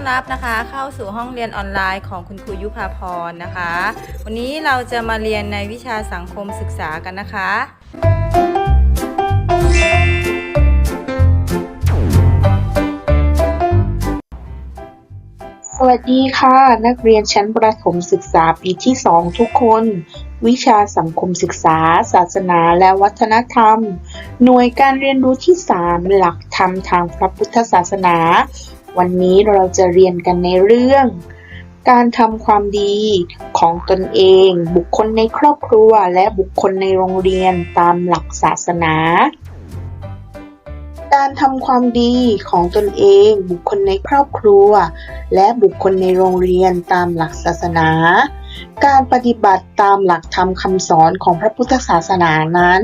อนรับนะคะเข้าสู่ห้องเรียนออนไลน์ของคุณครูยุพาพรนะคะ วันนี้เราจะมาเรียนในวิชาสังคมศึกษากันนะคะ สวัสดีค่ะ นักเรียนชั้นประถมศึกษาปีที่ 2 ทุกคน วิชาสังคมศึกษา ศาสนาและวัฒนธรรม หน่วยการเรียนรู้ที่ 3 หลักธรรมทางพระพุทธศาสนา วันนี้เราจะเรียนกันในเรื่อง การทำความดีของตนเอง บุคคลในครอบครัวและบุคคลในโรงเรียนตามหลักศาสนา การทำความดีของตนเอง บุคคลในครอบครัว และบุคคลในโรงเรียนตามหลักศาสนา การปฏิบัติตามหลักธรรมคำสอนของพระพุทธศาสนานั้น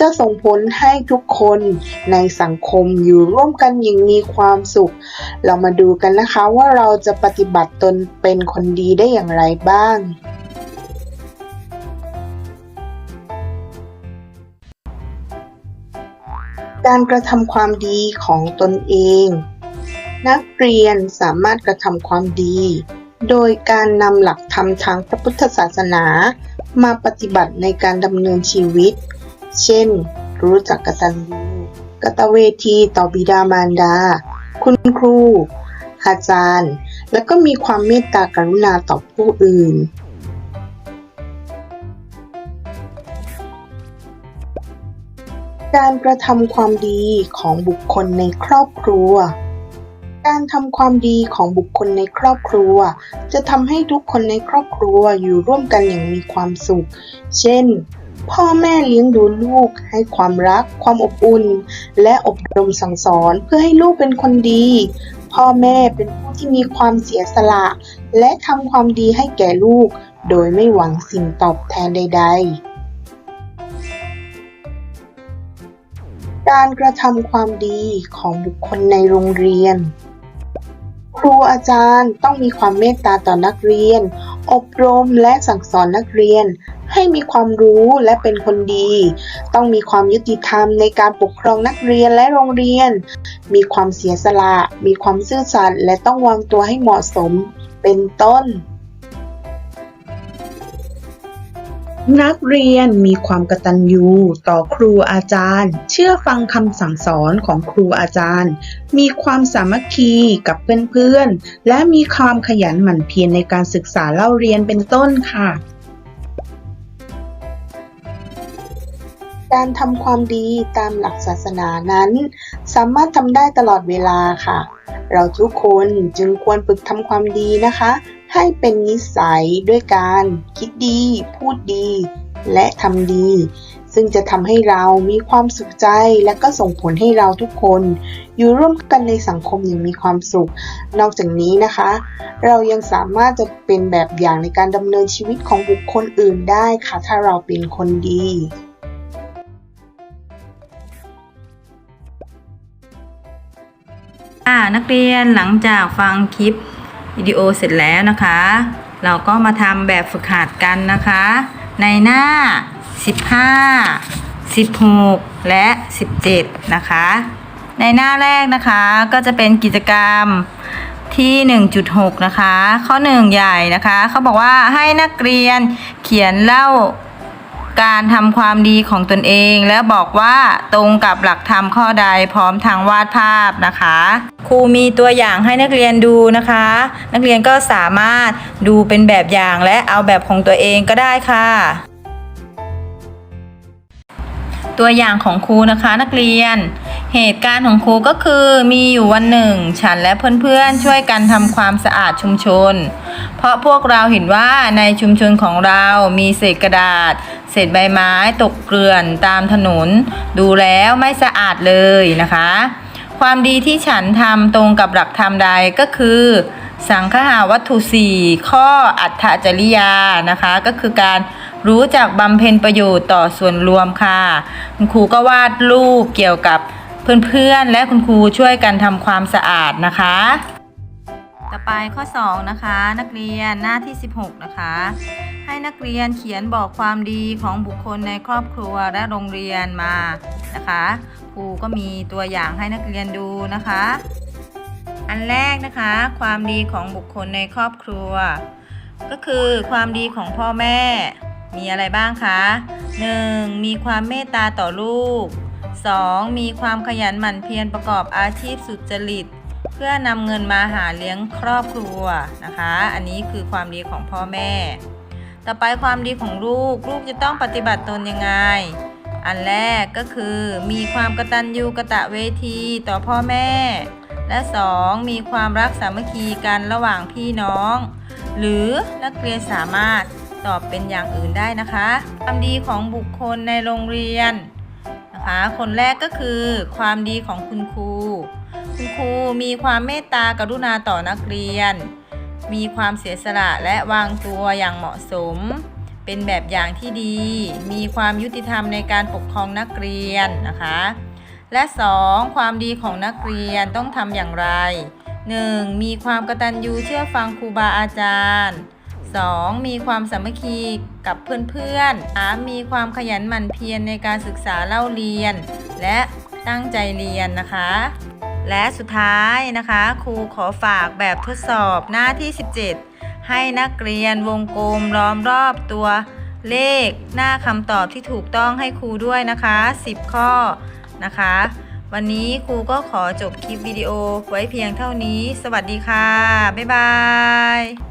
จะส่งผลให้ทุกคนในสังคมอยู่ร่วมกันอย่างมีความสุข เรามาดูกันนะคะว่าเราจะปฏิบัติตนเป็นคนดีได้อย่างไรบ้างการกระทำความดีของตนเอง นักเรียนสามารถกระทำความดี โดยการนำหลักธรรมทางพระพุทธศาสนา มาปฏิบัติในการดำเนินชีวิต เช่น รู้จักกตัญญูกตเวทีต่อบิดามารดา คุณครู อาจารย์ และก็มีความเมตตากรุณาต่อผู้อื่น การกระทำความดีของบุคคลในครอบครัว การทำความดีของบุคคลในครอบครัว จะทำให้ทุกคนในครอบครัวอยู่ร่วมกันอย่างมีความสุข เช่น พ่อแม่เลี้ยงดูลูก ให้ความรัก ความอบอุ่น และอบรมสั่งสอนเพื่อให้ลูกเป็นคนดี พ่อแม่เป็นผู้ที่มีความเสียสละ และทำความดีให้แก่ลูก โดยไม่หวังสิ่งตอบแทนใด ๆการกระทำความดีของบุคคลในโรงเรียน ครูอาจารย์ต้องมีความเมตตาต่อนักเรียน อบรมและสั่งสอนนักเรียน ให้มีความรู้และเป็นคนดี ต้องมีความยุติธรรมในการปกครองนักเรียนและโรงเรียน มีความเสียสละ มีความซื่อสัตย์และต้องวางตัวให้เหมาะสม เป็นต้น นักเรียนมีความกตัญญูต่อครูอาจารย์ เชื่อฟังคำสั่งสอนของครูอาจารย์ มีความสามัคคีกับเพื่อนๆ และมีความขยันหมั่นเพียรในการศึกษาเล่าเรียนเป็นต้นค่ะ การทำความดีตามหลักศาสนานั้น สามารถทำได้ตลอดเวลาค่ะ เราทุกคนจึงควรฝึกทำความดีนะคะ ให้เป็นนิสัยด้วยการคิดดี พูดดี และทำดี ซึ่งจะทำให้เรามีความสุขใจ และก็ส่งผลให้เราทุกคน อยู่ร่วมกันในสังคมอย่างมีความสุข นอกจากนี้นะคะ เรายังสามารถจะเป็นแบบอย่างในการดำเนินชีวิตของบุคคลอื่นได้ค่ะ ถ้าเราเป็นคนดีนักเรียนหลังจากฟังคลิป วิดีโอเสร็จแล้วนะคะ เราก็มาทำแบบฝึกหัดกันนะคะ ในหน้า 15 16 และ 17 นะคะ ในหน้าแรกนะคะก็จะเป็นกิจกรรมที่ 1.6 นะคะ ข้อ 1 ใหญ่นะคะ เขาบอกว่าให้นักเรียนเขียนเล่าการทำความดีของตนเอง และบอกว่าตรงกับหลักธรรมข้อใดพร้อมทางวาดภาพนะคะ รูมีตัวอย่างให้นักเรียนดูนะคะ นักเรียนก็สามารถดูเป็นแบบอย่างและเอาแบบของตัวเองก็ได้ค่ะ ตัวอย่างของครูนะคะนักเรียน เหตุการณ์ของครูก็คือมีอยู่วันหนึ่ง ฉันและเพื่อนๆช่วยกันทำความสะอาดชุมชน เพราะพวกเราเห็นว่าในชุมชนของเรามีเศษกระดาษ เศษใบไม้ตกเกลื่อนตามถนน ดูแล้วไม่สะอาดเลยนะคะ ความดีที่ฉันทำตรงกับหลักธรรมใดก็คือ สังคหาวัตถุสี่ข้ออัตถจริยานะคะ ก็คือการรู้จักบำเพ็ญประโยชน์ต่อส่วนรวมค่ะคุณครูก็วาดรูปเกี่ยวกับเพื่อนๆ และคุณครูช่วยกันทำความสะอาดนะคะ ต่อไปข้อ 2 นะคะ นักเรียนหน้าที่ 16 นะคะ ให้นักเรียนเขียนบอกความดีของบุคคลในครอบครัวและโรงเรียนมานะคะ ครูก็มีตัวอย่างให้นักเรียนดูนะคะ อันแรกนะคะ ความดีของบุคคลในครอบครัว ก็คือความดีของพ่อแม่ มีอะไรบ้างคะ 1. มีความเมตตาต่อลูก 2. มีความขยันหมั่นเพียรประกอบอาชีพสุจริต เพื่อนำเงินมาหาเลี้ยงครอบครัวนะคะ อันนี้คือความดีของพ่อแม่ ต่อไปความดีของลูก ลูกจะต้องปฏิบัติตนยังไง อันแรกก็คือมีความกตัญญูกะตะเวทีต่อพ่อแม่ และ 2. มีความรักสามัคคีกันระหว่างพี่น้อง หรือนักเรียนสามารถตอบเป็นอย่างอื่นได้นะคะความดีของบุคคลในโรงเรียนนะคะ คนแรกก็คือความดีของคุณครู คุณครูมีความเมตตากรุณาต่อนักเรียน มีความเสียสละและวางตัวอย่างเหมาะสม เป็นแบบอย่างที่ดี มีความยุติธรรมในการปกครองนักเรียนนะคะ และ 2. ความดีของนักเรียนต้องทำอย่างไร 1. มีความกตัญญูเชื่อฟังครูบาอาจารย์ 2. มีความสามัคคีกับเพื่อนๆ 3. มีความขยันหมั่นเพียรในการศึกษาเล่าเรียน และตั้งใจเรียนนะคะ และสุดท้ายนะคะ ครูขอฝากแบบทดสอบหน้าที่ 17 ให้นักเรียนวงกลมล้อมรอบตัวเลขหน้าคำตอบที่ถูกต้องให้ครูด้วยนะคะ 10 ข้อนะคะ วันนี้ครูก็ขอจบคลิปวิดีโอไว้เพียงเท่านี้ สวัสดีค่ะ บ๊ายบาย